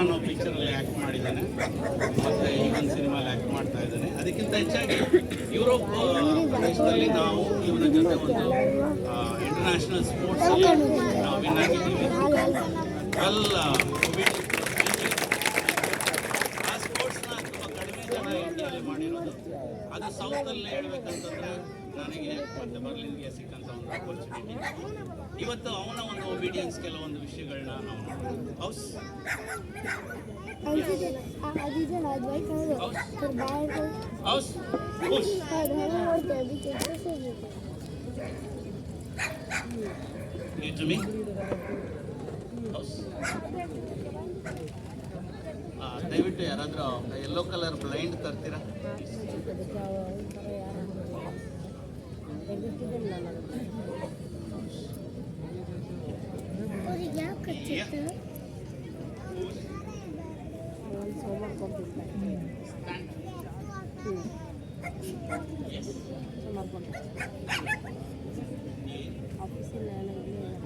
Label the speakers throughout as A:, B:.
A: ಅನ್ನೋ ಪಿಕ್ಚರಲ್ಲಿ ಆ್ಯಕ್ಟ್ ಮಾಡಿದ್ದಾನೆ. ಮತ್ತು ಒಂದು ಸಿನಿಮಾಲಿ ಆ್ಯಕ್ಟ್ ಮಾಡ್ತಾ ಇದ್ದಾನೆ. ಅದಕ್ಕಿಂತ ಹೆಚ್ಚಾಗಿ ಯುರೋಪ್ ದೇಶದಲ್ಲಿ ಪ್ರದೇಶದಲ್ಲಿ ನಾವು ಇವನ ಜೊತೆ ಒಂದು ಇಂಟರ್ನ್ಯಾಷನಲ್ ಸ್ಪೋರ್ಟ್ಸಲ್ಲಿ ನಾವು ವಿನ್ ಆಗಿದ್ದೀವಿ. ಅಲ್ಲ ಆ ಸ್ಪೋರ್ಟ್ಸ್ನ ತುಂಬ ಕಡಿಮೆ ಜನ ಇಂಡಿಯಾದಲ್ಲಿ ಮಾಡಿರೋದು. ಅದು ಸೌತಲ್ಲಿ ಹೇಳ್ಬೇಕಂತಂದ್ರೆ ನನಗೆ ಮತ್ತೆ ಬರ್ಲಿನ್ಗೆ ಸಿಕ್ಕಂತ ಒಂದು ಅಪರ್ಚುನಿಟಿ ಇವತ್ತು ಅವನ ಒಂದು ಒಬಿಡಿಯನ್ಸ್ ಕೆಲವೊಂದು ವಿಷಯಗಳನ್ನ ನಾವು ನೋಡೋದು ಹೌಸ್?
B: ಬ್ಲೈಂಡ್ ಅದು ವೈಟ್ ಹೌದು ಬಾಯ್
A: ಹೌಸ್ ಖುಷ್
B: ಹೌದು ಹಂಗೆ ನೋಡ್ತೇವೆ ಅದಕ್ಕೆ ತೋರಿಸ್ಬೇಕು
A: You to me?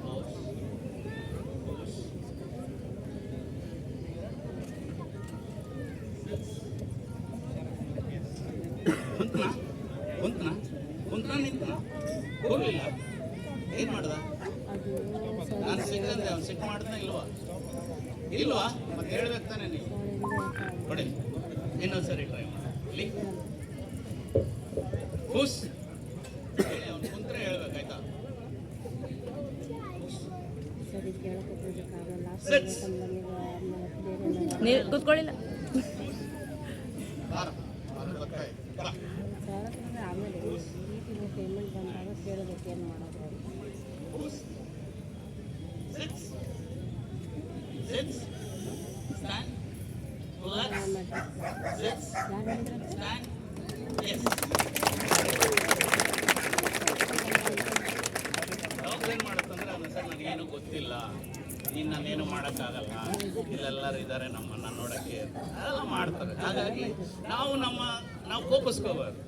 A: ಹೌಸ್ ದಯವಿಟ್ಟು ಯಾರಾದರೂ ಯೆಲ್ಲೋ ಕಲರ್ ಬ್ಲೈಂಡ್ ತರ್ತೀರಾ
B: ಅವ್ರಿಗೆ ಯಾವ ಕಚ್ಚಿತ್ತು
A: ಕುಂತ್ನಾ ಕುಂತ್ನಾ ಕುಂತ್ನಾ ನಿಂತ ಹೋಗ್ಲಿಲ್ಲ ಏನು ಮಾಡ್ದ? ನಾನು ಸಿಕ್ಕಂದ್ರೆ ಅವ್ನು ಸಿಕ್ ಮಾಡ್ದ ಇಲ್ವಾ? ಇಲ್ವಾ? ಮತ್ತೆ ಹೇಳ್ಬೇಕು ತಾನೆ ನೀವು ಕೊಡಿ. ಇನ್ನೊಂದು ಸರಿ ಟ್ರೈ ಮಾಡಿ ಖುಷ್ ಹೇಳಿ ಅವ್ನು ಕುಂತ್ರೆ ಹೇಳ್ಬೇಕಾಯ್ತಾ
C: ಕೂತ್ಕೊಳ್ಳಿಲ್ಲ.
D: Sits. ಏನು ಮಾಡೋದು
A: ಏನ್ ನನಗೇನು ಗೊತ್ತಿಲ್ಲ ನೀನು ನಾನೇನು ಮಾಡೋಕ್ಕಾಗಲ್ಲ ಇಲ್ಲೆಲ್ಲರೂ ಇದ್ದಾರೆ ನಮ್ಮನ್ನು ನೋಡೋಕ್ಕೆ ಅದೆಲ್ಲ ಮಾಡ್ತಾರೆ ಹಾಗಾಗಿ ನಾವು ನಮ್ಮ ನಾವು ಕೋಪಿಸ್ಕೋಬಾರ್ದು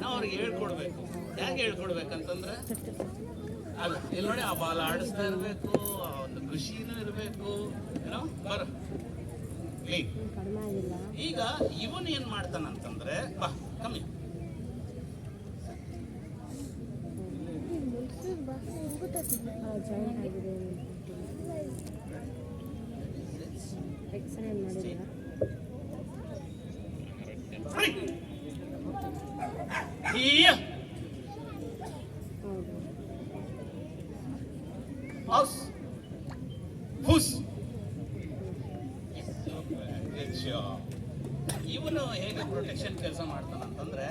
A: ನಾವು ಅವ್ರಿಗೆ ಹೇಳ್ಕೊಡ್ಬೇಕು. ಹೇಗೆ ಹೇಳ್ಕೊಡ್ಬೇಕಂತಂದ್ರೆ, ಅಲ್ಲ, ಇಲ್ಲಿ ನೋಡಿ ಆ ಬಾಲ್ ಆಡಿಸ್ತಾ ಇರಬೇಕು, ಆ ಒಂದು ಖುಷಿನೂ ಇರಬೇಕು ಏನೋ ಬರ. ಈಗ ಇವನು ಏನ್ ಮಾಡ್ತಾನಂತಂದ್ರೆ, ಬಾ ಕಮ್ಮಿ
D: ಎಕ್ಸಲೆಂಟ್ ಆಗಿದೆ
A: ಹೌಸ್ ಹುಸ್ ಇವನು ಹೇಗೆ ಪ್ರೊಟೆಕ್ಷನ್ ಕೆಲಸ ಮಾಡ್ತಾನಂತಂದ್ರೆ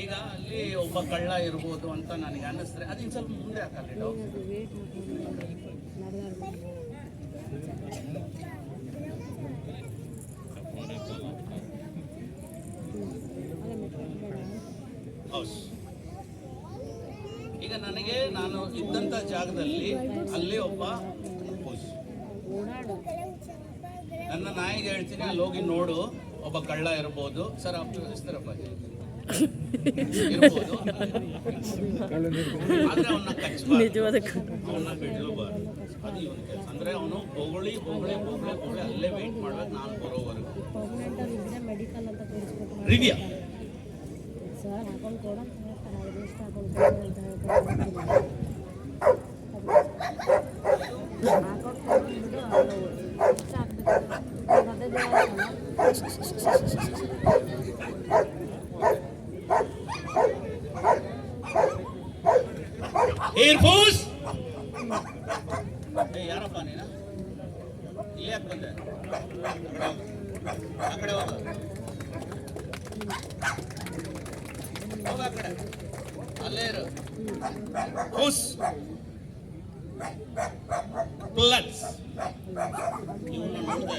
A: ಈಗ ಅಲ್ಲಿ ಒಬ್ಬ ಕಳ್ಳ ಇರ್ಬೋದು ಅಂತ ನನಗೆ ಅನ್ನಿಸ್ತಾರೆ, ಅದಿನ್ ಸ್ವಲ್ಪ ಮುಂದೆ ಹಾಕಲ್ಲಿ ಡೌಟ್
D: ಅದು ವೇಟ್ ನಡೆದಾಡ್ಬೇಕು ಅದೇ ಮೆಟ್ರಿಕ್ ಬೇಡ
A: ಹೌಸ್ ಈಗ ನನಗೆ ನಾನು ಇದ್ದಂಥ ಜಾಗದಲ್ಲಿ ಅಲ್ಲಿ ಒಬ್ಬ ನನ್ನ ನಾಯಿಗೆ ಹೇಳ್ತೀನಿ ಅಲ್ಲಿ ಹೋಗಿ ನೋಡು ಒಬ್ಬ ಕಳ್ಳ ಇರ್ಬೋದು. ಸರ್ ಅಪ್ಪ ಹೆಸರಪ್ಪ ಇರ್ಬೋದು. ಆದ್ರೆ ಅವನ್ನ ಕಚ್ಚಬಾರ್ದು
C: ನಿಜವಾದ
A: ಅವನ್ನ ಬಿಡ್ಲೂಬಾರ್ದು. ಅದು ಇವನ ಕೆಲಸ. ಅಂದ್ರೆ ಅವನು ಬೊಗಳಿ ಬೊಗಳಿ ಬೊಗಳಿ ಬೊಗಳಿ ಅಲ್ಲೇ ವೇಟ್ ಮಾಡ್ಬೇಕು ನಾನು ಬರೋವರೆಗೂ. ರಿವ್ಯಾ? ಏರ್ಫೋರ್ಸ್ ಏ ಯಾರಪ್ಪ ನೀನು? ಇಲ್ಲಿ ಯಾಕೆ ಬಂದೆ ಆ ಕಡೆ ಹೋಗು. ಹೋಗು ಆ ಕಡೆ. ಅಲ್ಲೇ ಇರು. ಹುಸ್. ಪ್ಲಸ್. ಇವನ್ನ ನೋಡಿದೆ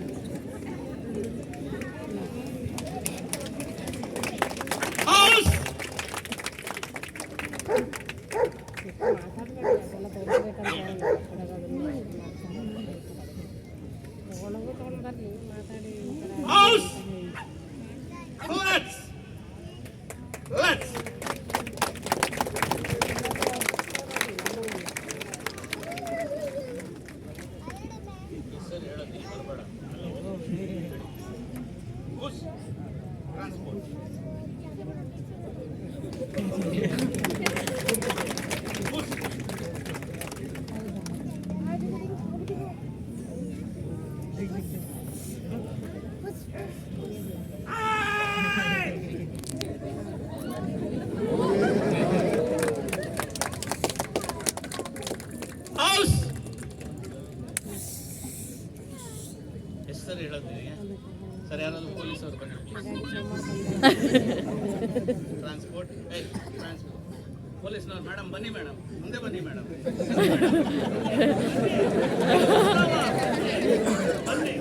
A: Aus! ಸರಿ ಹೇಳೋದು ನಿನಗೆ ಸರ್ ಯಾರಾದ್ರು ಪೊಲೀಸವ್ರು ಬನ್ನಿ ಟ್ರಾನ್ಸ್ಪೋರ್ಟ್ ಟ್ರಾನ್ಸ್ಪೋರ್ಟ್ ಪೊಲೀಸ್ನವ್ರು ಮೇಡಮ್ ಬನ್ನಿ ಮೇಡಮ್ ಮುಂದೆ ಬನ್ನಿ ಮೇಡಮ್ ಬನ್ನಿ.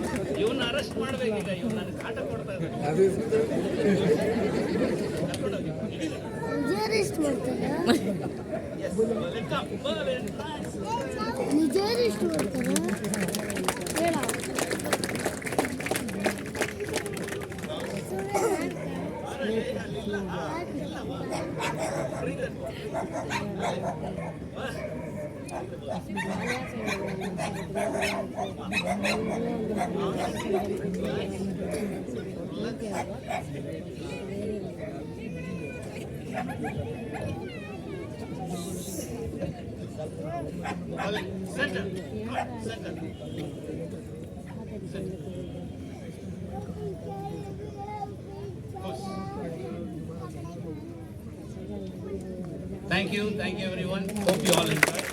A: ಇವನ್ನ ಅರೆಸ್ಟ್ ಮಾಡ್ಬೇಕೀಗ. ಇವ್ನು ನನಗೆ ಕಾಟ ಕೊಡ್ತಾ ಇದ್ದಾರೆ Center. Center. Center. Thank you, thank you everyone. Hope you all enjoy.